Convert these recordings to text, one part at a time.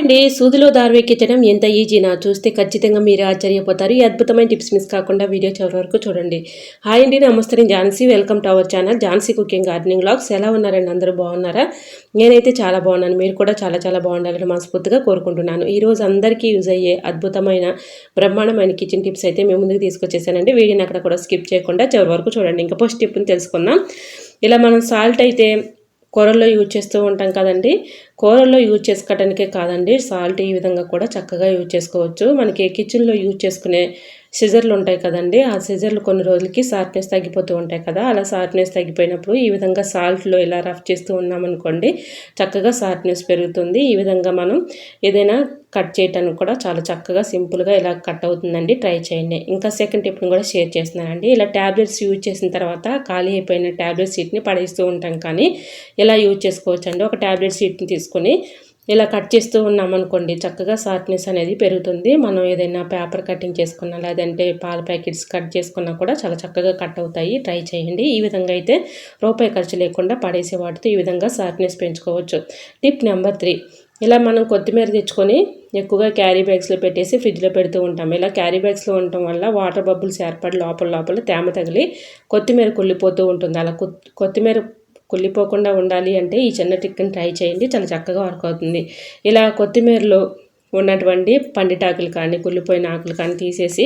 అండి సూదిలో దారివెక్కించడం ఎంత ఈజీనా చూస్తే ఖచ్చితంగా మీరు ఆశ్చర్యపోతారు. ఈ అద్భుతమైన టిప్స్ మిస్ కాకుండా వీడియో చివరి వరకు చూడండి. హాయ్ అండి నమస్తే నేను Jhansi. Welcome to our channel Jhansi cooking gardening blogs ఎలా ఉన్నారండి? అందరూ బాగున్నారా? నేనైతే చాలా బాగున్నాను. మీరు కూడా చాలా చాలా బాగుండాలని మనస్ఫూర్తిగా కోరుకుంటున్నాను. ఈ రోజు అందరికీ యూజ్ అయ్యే అద్భుతమైన బ్రహ్మాండమైన కిచెన్ టిప్స్ అయితే మేము ముందుకు తీసుకొచ్చేసానండి. వీడియోని అక్కడ కూడా స్కిప్ చేయకుండా చివరి వరకు చూడండి. ఇంకా ఫస్ట్ టిప్ని తెలుసుకుందాం. ఇలా మనం సాల్ట్ అయితే కూరల్లో యూజ్ చేస్తూ ఉంటాం కదండి. కూరల్లో యూజ్ చేసుకోవడానికే కాదండి. సాల్ట్ ఈ విధంగా కూడా చక్కగా యూజ్ చేసుకోవచ్చు. మనకి కిచెన్లో యూజ్ చేసుకునే సిజర్లు ఉంటాయి కదండి. ఆ సిజర్లు కొన్ని రోజులకి షార్ప్నెస్ తగ్గిపోతూ ఉంటాయి కదా. అలా షార్ప్నెస్ తగ్గిపోయినప్పుడు ఈ విధంగా సాల్ట్లో ఇలా రఫ్ చేస్తూ ఉన్నామనుకోండి చక్కగా షార్ప్నెస్ పెరుగుతుంది. ఈ విధంగా మనం ఏదైనా కట్ చేయటానికి కూడా చాలా చక్కగా సింపుల్గా ఇలా కట్ అవుతుందండి. ట్రై చేయండి. ఇంకా సెకండ్ టిప్ని కూడా షేర్ చేస్తున్నానండి. ఇలా ట్యాబ్లెట్స్ యూజ్ చేసిన తర్వాత ఖాళీ అయిపోయిన ట్యాబ్లెట్ సీట్ని పడేస్తూ ఉంటాం కానీ ఇలా యూజ్ చేసుకోవచ్చండి? ఒక ట్యాబ్లెట్ సీట్ని తీసుకొని ఇలా కట్ చేస్తూ ఉన్నామనుకోండి చక్కగా షార్ప్నెస్ అనేది పెరుగుతుంది. మనం ఏదైనా పేపర్ కటింగ్ చేసుకున్నా లేదంటే పాల ప్యాకెట్స్ కట్ చేసుకున్నా కూడా చాలా చక్కగా కట్ అవుతాయి. ట్రై చేయండి. ఈ విధంగా అయితే రూపాయి ఖర్చు లేకుండా పడేసే వాటితో ఈ విధంగా షార్ప్నెస్ పెంచుకోవచ్చు. Tip number three. ఇలా మనం కొత్తిమీర తెచ్చుకొని ఎక్కువగా క్యారీ బ్యాగ్స్లో పెట్టేసి ఫ్రిడ్జ్లో పెడుతూ ఉంటాం. ఇలా క్యారీ బ్యాగ్స్లో ఉండటం వల్ల వాటర్ బబుల్స్ ఏర్పడి లోపల లోపల తేమ తగిలి కొత్తిమీర కుళ్ళిపోతూ ఉంటుంది. అలా కొత్తిమీర కుళ్ళిపోకుండా ఉండాలి అంటే ఈ చిన్న టిక్ని ట్రై చేయండి. చాలా చక్కగా వర్క్ అవుతుంది. ఇలా కొత్తిమీరలో ఉన్నటువంటి పండిటాకులు కానీ కుళ్ళిపోయిన ఆకులు కానీ తీసేసి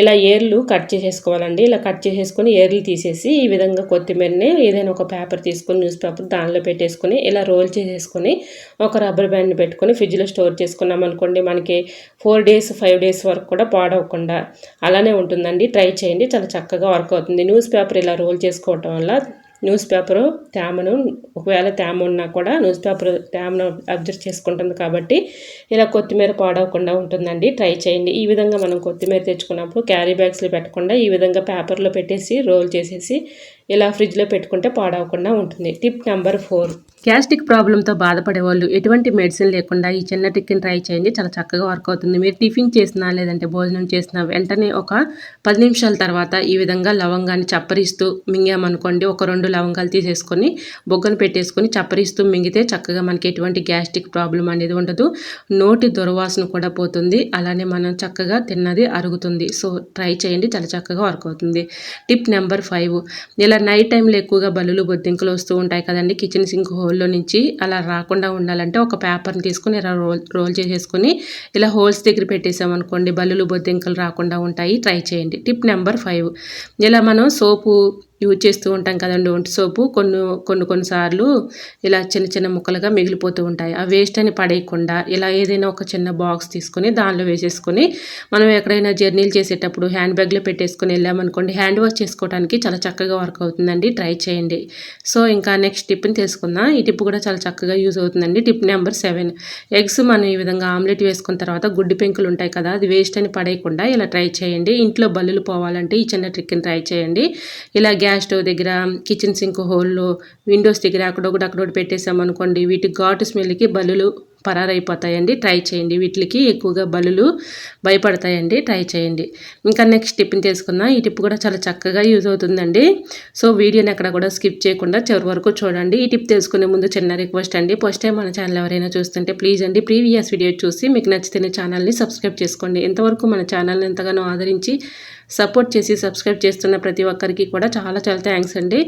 ఇలా ఏర్లు కట్ చేసేసుకోవాలండి. ఇలా కట్ చేసేసుకొని ఏర్లు తీసేసి ఈ విధంగా కొత్తిమీరని ఏదైనా ఒక పేపర్ తీసుకొని న్యూస్ పేపర్ దానిలో పెట్టేసుకొని ఇలా రోల్ చేసేసుకొని ఒక రబ్బర్ బ్యాండ్ని పెట్టుకొని ఫ్రిడ్జ్లో స్టోర్ చేసుకున్నాం అనుకోండి మనకి ఫోర్ డేస్ ఫైవ్ డేస్ వరకు కూడా పాడవకుండా అలానే ఉంటుందండి. ట్రై చేయండి. చాలా చక్కగా వర్క్ అవుతుంది. న్యూస్ పేపర్ ఇలా రోల్ చేసుకోవటం వల్ల న్యూస్ పేపరు తేమను ఒకవేళ తేమ ఉన్నా కూడా న్యూస్ పేపర్ తేమను అబ్జర్వ్ చేసుకుంటుంది కాబట్టి ఇలా కొత్తిమీర పాడవకుండా ఉంటుందండి. ట్రై చేయండి. ఈ విధంగా మనం కొత్తిమీర తెచ్చుకున్నప్పుడు క్యారీ బ్యాగ్స్లో పెట్టకుండా ఈ విధంగా పేపర్లో పెట్టేసి రోల్ చేసేసి ఇలా ఫ్రిడ్జ్లో పెట్టుకుంటే పాడవకుండా ఉంటుంది. Tip number four. గ్యాస్ట్రిక్ ప్రాబ్లంతో బాధపడే వాళ్ళు ఎటువంటి మెడిసిన్ లేకుండా ఈ చిన్న టిక్ని ట్రై చేయండి. చాలా చక్కగా వర్క్ అవుతుంది. మీరు టిఫిన్ చేసినా లేదంటే భోజనం చేసినా వెంటనే ఒక పది నిమిషాల తర్వాత ఈ విధంగా లవంగాన్ని చప్పరిస్తూ మింగామనుకోండి ఒక రెండు లవంగాలు తీసేసుకొని బొగ్గను పెట్టేసుకొని చప్పరిస్తూ మింగితే చక్కగా మనకి ఎటువంటి గ్యాస్ట్రిక్ ప్రాబ్లం అనేది ఉండదు. నోటి దుర్వాసన కూడా పోతుంది. అలానే మనం చక్కగా తిన్నది అరుగుతుంది. సో ట్రై చేయండి. చాలా చక్కగా వర్క్ అవుతుంది. Tip number five. ఇలా నైట్ టైంలో ఎక్కువగా బల్లులు బొద్దింకలు వస్తూ ఉంటాయి కదండి. కిచెన్ సింక్ హోల్ హోల్లో నుంచి అలా రాకుండా ఉండాలంటే ఒక పేపర్ని తీసుకొని ఇలా రోల్ రోల్ చేసేసుకొని ఇలా హోల్స్ దగ్గర పెట్టేసామనుకోండి బల్లులు బొద్దింకలు రాకుండా ఉంటాయి. ట్రై చేయండి. Tip number five. ఇలా మనం సోపు యూజ్ చేస్తూ ఉంటాం కదండి ఒంటి సోపు. కొన్ని కొన్ని కొన్నిసార్లు ఇలా చిన్న చిన్న ముక్కలుగా మిగిలిపోతూ ఉంటాయి. ఆ వేస్ట్ అని పడేయకుండా ఇలా ఏదైనా ఒక చిన్న బాక్స్ తీసుకొని దానిలో వేసేసుకొని మనం ఎక్కడైనా జర్నీలు చేసేటప్పుడు హ్యాండ్ బ్యాగ్లో పెట్టేసుకొని వెళ్ళామనుకోండి హ్యాండ్ వాష్ చేసుకోవడానికి చాలా చక్కగా వర్క్ అవుతుందండి. ట్రై చేయండి. సో ఇంకా నెక్స్ట్ టిప్ని తెలుసుకుందాం. ఈ టిప్ కూడా చాలా చక్కగా యూజ్ అవుతుందండి. టిప్ నెంబర్ సెవెన్ ఎగ్స్ మనం ఈ విధంగా ఆమ్లెట్ వేసుకున్న తర్వాత గుడ్డి పెంకులు ఉంటాయి కదా అది వేస్ట్ అని పడేయకుండా ఇలా ట్రై చేయండి. ఇంట్లో బల్లులు పోవాలంటే ఈ చిన్న ట్రిక్ని ట్రై చేయండి. ఇలా గ్యాస్ స్టవ్ దగ్గర కిచెన్ సింక్ హోల్లో విండోస్ దగ్గర అక్కడొకటి అక్కడొకటి పెట్టేసామనుకోండి వీటి ఘాటు స్మెల్కి బల్లులు పరారైపోతాయండి. ట్రై చేయండి. వీటికి ఎక్కువగా బలులు భయపడతాయండి. ట్రై చేయండి. ఇంకా నెక్స్ట్ టిప్ని తీసుకుందాం ఈ టిప్ కూడా చాలా చక్కగా యూజ్ అవుతుందండి. సో వీడియోని ఎక్కడ కూడా స్కిప్ చేయకుండా చివరి వరకు చూడండి. ఈ టిప్ తెలుసుకునే ముందు చిన్న రిక్వెస్ట్ అండి. ఫస్ట్ టైం మన ఛానల్ ఎవరైనా చూస్తుంటే ప్లీజ్ అండి ప్రీవియస్ వీడియో చూసి మీకు నచ్చితే ఛానల్ని సబ్స్క్రైబ్ చేసుకోండి. ఎంతవరకు మన ఛానల్ని ఎంతగానో ఆదరించి సపోర్ట్ చేసి సబ్స్క్రైబ్ చేస్తున్న ప్రతి ఒక్కరికి కూడా చాలా చాలా థ్యాంక్స్ అండి.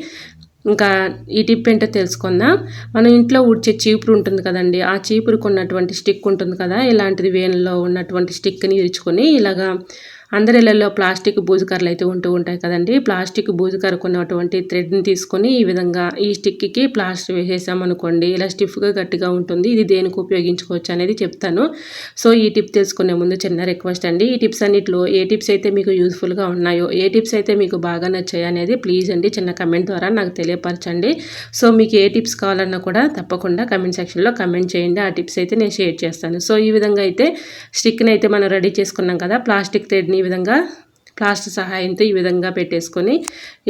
ఇంకా ఈ టిప్ ఏంటో తెలుసుకుందాం. మనం ఇంట్లో ఉడిచే చీపురు ఉంటుంది కదండి ఆ చీపురుకు ఉన్నటువంటి స్టిక్ ఉంటుంది కదా ఇలాంటిది వేన్లో ఉన్నటువంటి స్టిక్ని ఇరుచుకొని ఇలాగా అందరిలలో ప్లాస్టిక్ బూజుకర్రలు అయితే ఉంటూ ఉంటాయి కదండి. ప్లాస్టిక్ బూజుకర్రకు ఉన్నటువంటి థ్రెడ్ని తీసుకొని ఈ విధంగా ఈ స్టిక్కి ప్లాస్టర్ వేసేసామనుకోండి ఇలా స్టిఫ్గా గట్టిగా ఉంటుంది. ఇది దేనికి ఉపయోగించుకోవచ్చు అనేది చెప్తాను. సో ఈ టిప్ తెలుసుకునే ముందు చిన్న రిక్వెస్ట్ అండి. ఈ టిప్స్ అన్నింటిలో ఏ టిప్స్ అయితే మీకు యూస్ఫుల్గా ఉన్నాయో ఏ టిప్స్ అయితే మీకు బాగా నచ్చాయి అనేది ప్లీజ్ అండి చిన్న కమెంట్ ద్వారా నాకు తెలియపరచండి. సో మీకు ఏ టిప్స్ కావాలన్నా కూడా తప్పకుండా కమెంట్ సెక్షన్లో కమెంట్ చేయండి. ఆ టిప్స్ అయితే నేను షేర్ చేస్తాను. సో ఈ విధంగా అయితే స్టిక్ని అయితే మనం రెడీ చేసుకున్నాం కదా. ప్లాస్టిక్ థ్రెడ్ని ఈ విధంగా ప్లాస్టర్ సహాయంతో ఈ విధంగా పెట్టేసుకొని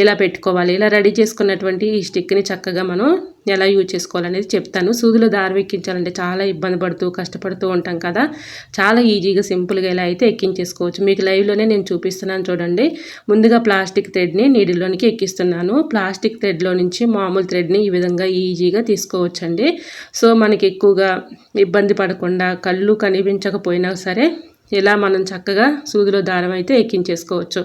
ఇలా పెట్టుకోవాలి ఇలా రెడీ చేసుకున్నటువంటి ఈ స్టిక్ని చక్కగా మనం ఎలా యూజ్ చేసుకోవాలనేది చెప్తాను. సూదులో దారి ఎక్కించాలంటే చాలా ఇబ్బంది పడుతూ కష్టపడుతూ ఉంటాం కదా. చాలా ఈజీగా సింపుల్గా ఇలా అయితే ఎక్కించేసుకోవచ్చు. మీకు లైవ్లోనే నేను చూపిస్తున్నాను చూడండి. ముందుగా ప్లాస్టిక్ థ్రెడ్ని నీడిలోనికి ఎక్కిస్తున్నాను. ప్లాస్టిక్ థ్రెడ్లో నుంచి మామూలు థ్రెడ్ని ఈ విధంగా ఈజీగా తీసుకోవచ్చండి. సో మనకి ఎక్కువగా ఇబ్బంది పడకుండా కళ్ళు కనిపించకపోయినా సరే ఇలా మనం చక్కగా సూదిలో దారం అయితే ఎక్కించేసుకోవచ్చు.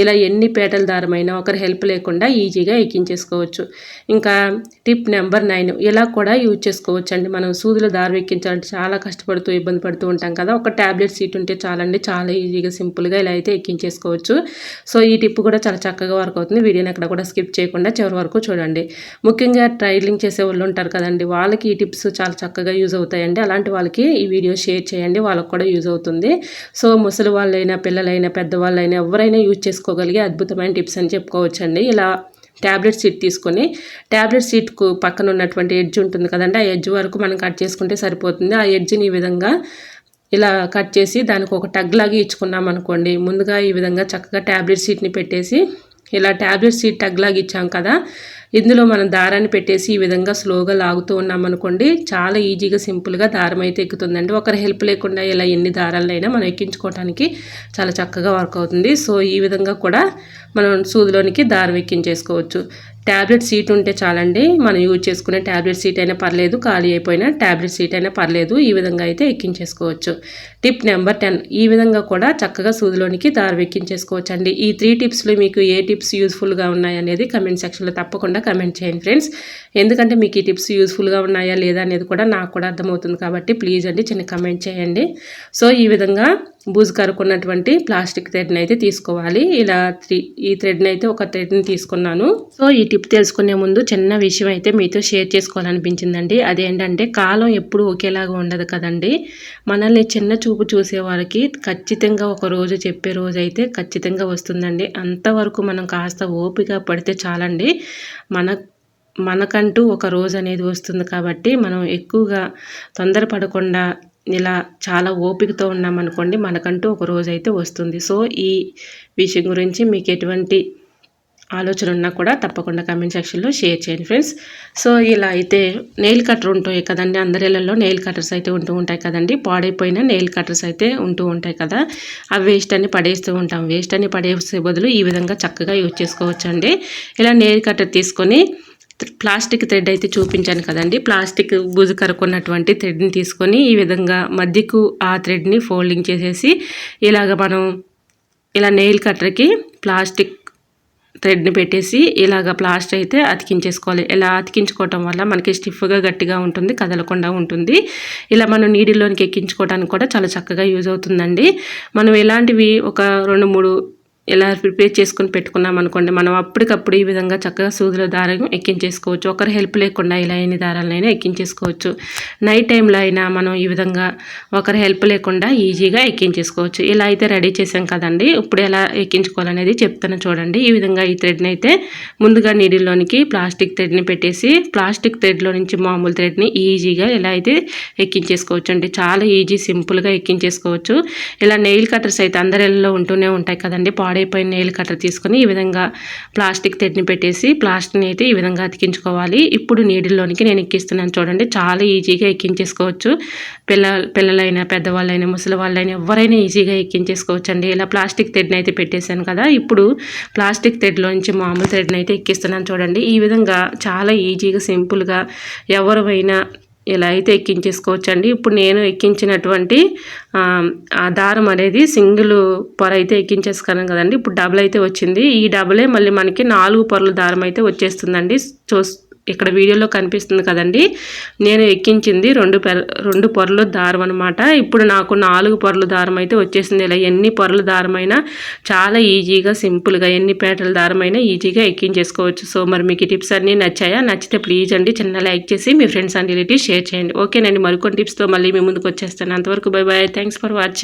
ఇలా ఎన్ని పేటల దారమైనా ఒకరి హెల్ప్ లేకుండా ఈజీగా ఎక్కించేసుకోవచ్చు. ఇంకా టిప్ నెంబర్ నైన్ ఇలా కూడా యూజ్ చేసుకోవచ్చు అండి మనం సూదిలో దారం ఎక్కించాలంటే చాలా కష్టపడుతూ ఇబ్బంది పడుతూ ఉంటాం కదా. ఒక ట్యాబ్లెట్ సీట్ ఉంటే చాలండి చాలా ఈజీగా సింపుల్గా ఇలా అయితే ఎక్కించేసుకోవచ్చు. సో ఈ టిప్ కూడా చాలా చక్కగా వర్క్ అవుతుంది. వీడియోని అక్కడ కూడా స్కిప్ చేయకుండా చివరి వరకు చూడండి. ముఖ్యంగా ట్రైలింగ్ చేసే వాళ్ళు ఉంటారు కదండి వాళ్ళకి ఈ టిప్స్ చాలా చక్కగా యూజ్ అవుతాయండి. అలాంటి వాళ్ళకి ఈ వీడియో షేర్ చేయండి వాళ్ళకి కూడా యూజ్ అవుతుంది. సో ముసలి వాళ్ళైనా పిల్లలైనా పెద్దవాళ్ళైనా ఎవరైనా యూజ్ చేసుకోగలిగే అద్భుతమైన టిప్స్ అని చెప్పుకోవచ్చండి. ఇలా ట్యాబ్లెట్ సీట్ తీసుకొని ట్యాబ్లెట్ సీట్కు పక్కన ఉన్నటువంటి ఎడ్జ్ ఉంటుంది కదండి ఆ ఎడ్జ్ వరకు మనం కట్ చేసుకుంటే సరిపోతుంది. ఆ ఎడ్జ్ని ఈ విధంగా ఇలా కట్ చేసి దానికి ఒక టగ్ లాగా ఇచ్చుకున్నాం అనుకోండి ముందుగా ఈ విధంగా చక్కగా ట్యాబ్లెట్ సీట్ని పెట్టేసి ఇలా ట్యాబ్లెట్ సీట్ టగ్ లాగా ఇచ్చాం కదా ఇందులో మనం దారాన్ని పెట్టేసి ఈ విధంగా స్లోగా లాగుతూ ఉన్నామనుకోండి చాలా ఈజీగా సింపుల్గా దారం అయితే ఎక్కుతుందండి. ఒకరి హెల్ప్ లేకుండా ఇలా ఎన్ని దారాలైనా మనం ఎక్కించుకోవడానికి చాలా చక్కగా వర్క్ అవుతుంది. సో ఈ విధంగా కూడా మనం సూదిలోనికి దారం ఎక్కించేసుకోవచ్చు. ట్యాబ్లెట్ సీట్ ఉంటే చాలండి. మనం యూజ్ చేసుకునే ట్యాబ్లెట్ సీట్ అయినా పర్లేదు ఖాళీ అయిపోయినా ట్యాబ్లెట్ సీట్ అయినా పర్లేదు ఈ విధంగా అయితే ఎక్కించేసుకోవచ్చు. టిప్ నెంబర్ టెన్ ఈ విధంగా కూడా చక్కగా సూదిలోనికి దారి ఎక్కించేసుకోవచ్చు అండి ఈ త్రీ టిప్స్లో మీకు ఏ టిప్స్ యూస్ఫుల్గా ఉన్నాయనేది కమెంట్ సెక్షన్లో తప్పకుండా కమెంట్ చేయండి ఫ్రెండ్స్. ఎందుకంటే మీకు ఈ టిప్స్ యూస్ఫుల్గా ఉన్నాయా లేదా అనేది కూడా నాకు కూడా అర్థమవుతుంది కాబట్టి ప్లీజ్ అండి చిన్న కమెంట్ చేయండి. సో ఈ విధంగా బూజు కరుకున్నటువంటి ప్లాస్టిక్ థ్రెడ్ని అయితే తీసుకోవాలి. ఇలా త్రీ ఈ థ్రెడ్ని అయితే ఒక థ్రెడ్ని తీసుకున్నాను. సో ఈ టిప్ తెలుసుకునే ముందు చిన్న విషయం అయితే మీతో షేర్ చేసుకోవాలనిపించిందండి. అదేంటంటే కాలం ఎప్పుడు ఒకేలాగా ఉండదు కదండి. మనల్ని చిన్న చూపు చూసే వారికి ఖచ్చితంగా ఒక రోజు చెప్పే రోజు అయితే ఖచ్చితంగా వస్తుందండి. అంతవరకు మనం కాస్త ఓపిక పడితే చాలండి. మన మనకంటూ ఒక రోజు అనేది వస్తుంది కాబట్టి మనం ఎక్కువగా తొందరపడకుండా ఇలా చాలా ఓపికతో ఉన్నామనుకోండి మనకంటూ ఒక రోజు అయితే వస్తుంది. సో ఈ విషయం గురించి మీకు ఎటువంటి ఆలోచన ఉన్నా కూడా తప్పకుండా కమెంట్ సెక్షన్లో షేర్ చేయండి ఫ్రెండ్స్. సో ఇలా అయితే నెయిల్ కట్టర్ ఉంటాయి కదండి అందరిళ్ళల్లో నెయిల్ కట్టర్స్ అయితే ఉంటూ ఉంటాయి కదండి. పాడైపోయిన నెయిల్ కట్టర్స్ అయితే ఉంటూ ఉంటాయి కదా. అవి వేస్ట్ అని పడేస్తూ ఉంటాం. వేస్ట్ అని పడేసే బదులు ఈ విధంగా చక్కగా యూజ్ చేసుకోవచ్చండి. ఇలా నెయిల్ కట్టర్ తీసుకొని ప్లాస్టిక్ థ్రెడ్ అయితే చూపించాను కదండి. ప్లాస్టిక్ బుజు కరుకున్నటువంటి థ్రెడ్ని తీసుకొని ఈ విధంగా మధ్యకు ఆ థ్రెడ్ని ఫోల్డింగ్ చేసేసి ఇలాగ మనం ఇలా నెయిల్ కట్టర్కి ప్లాస్టిక్ థ్రెడ్ని పెట్టేసి ఇలాగ ప్లాస్టర్ అయితే అతికించేసుకోవాలి. ఇలా అతికించుకోవటం వల్ల మనకి స్టిఫ్గా గట్టిగా ఉంటుంది కదలకుండా ఉంటుంది. ఇలా మనం నీడిలోనికి ఎక్కించుకోవడానికి కూడా చాలా చక్కగా యూజ్ అవుతుందండి. మనం ఇలాంటివి ఒక రెండు మూడు ఇలా ప్రిపేర్ చేసుకొని పెట్టుకున్నాం అనుకోండి మనం అప్పటికప్పుడు ఈ విధంగా చక్కగా సూదుల దారం ఎక్కించేసుకోవచ్చు. ఒకరి హెల్ప్ లేకుండా ఇలా ఎన్ని దారాలైనా ఎక్కించేసుకోవచ్చు. నైట్ టైంలో అయినా మనం ఈ విధంగా ఒకరి హెల్ప్ లేకుండా ఈజీగా ఎక్కించేసుకోవచ్చు. ఇలా అయితే రెడీ చేసాం కదండి ఇప్పుడు ఎలా ఎక్కించుకోవాలనేది చెప్తాను చూడండి. ఈ విధంగా ఈ థ్రెడ్ని అయితే ముందుగా నీడిలోనికి ప్లాస్టిక్ థ్రెడ్ని పెట్టేసి ప్లాస్టిక్ థ్రెడ్లో నుంచి మామూలు థ్రెడ్ని ఈజీగా ఇలా అయితే ఎక్కించేసుకోవచ్చు అండి చాలా ఈజీ సింపుల్గా ఎక్కించేసుకోవచ్చు. ఇలా నెయిల్ కట్టర్స్ అయితే అందరిలో ఉంటూనే ఉంటాయి కదండి పాడే పాడైపోయిన నెయిల్ కట్టర్ తీసుకొని ఈ విధంగా ప్లాస్టిక్ తెడ్ని పెట్టేసి ప్లాస్టిక్ని అయితే ఈ విధంగా అతికించుకోవాలి. ఇప్పుడు నీడిల్లోనికి నేను ఎక్కిస్తున్నాను చూడండి. చాలా ఈజీగా ఎక్కించేసుకోవచ్చు. పిల్ల పిల్లలైనా పెద్దవాళ్ళైనా ముసలి వాళ్ళైనా ఎవరైనా ఈజీగా ఎక్కించేసుకోవచ్చు అండి ఇలా ప్లాస్టిక్ థ్రెడ్ని అయితే పెట్టేశాను కదా. ఇప్పుడు ప్లాస్టిక్ థ్రెడ్లోంచి మామూలు థ్రెడ్ని అయితే ఎక్కిస్తున్నాను చూడండి. ఈ విధంగా చాలా ఈజీగా సింపుల్గా ఎవరైనా ఇలా అయితే ఎక్కించేసుకోవచ్చండి. ఇప్పుడు నేను ఎక్కించినటువంటి ఆ దారం అనేది సింగిల్ పొర అయితే ఎక్కించేసుకున్నాను కదండి. ఇప్పుడు డబుల్ అయితే వచ్చింది. ఈ డబులే మళ్ళీ మనకి నాలుగు పొరల దారం అయితే వచ్చేస్తుందండి. చూ ఇక్కడ వీడియోలో కనిపిస్తుంది కదండి. నేను ఎక్కించింది రెండు రెండు పొరలు దారం అనమాట ఇప్పుడు నాకు నాలుగు పొరలు దారం అయితే వచ్చేసింది. ఇలా ఎన్ని పొరలు దారమైనా చాలా ఈజీగా సింపుల్గా ఎన్ని పేటల దారమైనా ఈజీగా ఎక్కించేసుకోవచ్చు. సో మరి మీకు టిప్స్ అన్నీ నచ్చాయా? నచ్చితే ప్లీజ్ అండి చిన్న లైక్ చేసి మీ ఫ్రెండ్స్ అండ్ రిలేటివ్స్ షేర్ చేయండి. ఓకేనండి మరికొన్ని టిప్స్తో మళ్ళీ మీ ముందుకు వచ్చేస్తాను. అంతవరకు bye bye thanks for watching.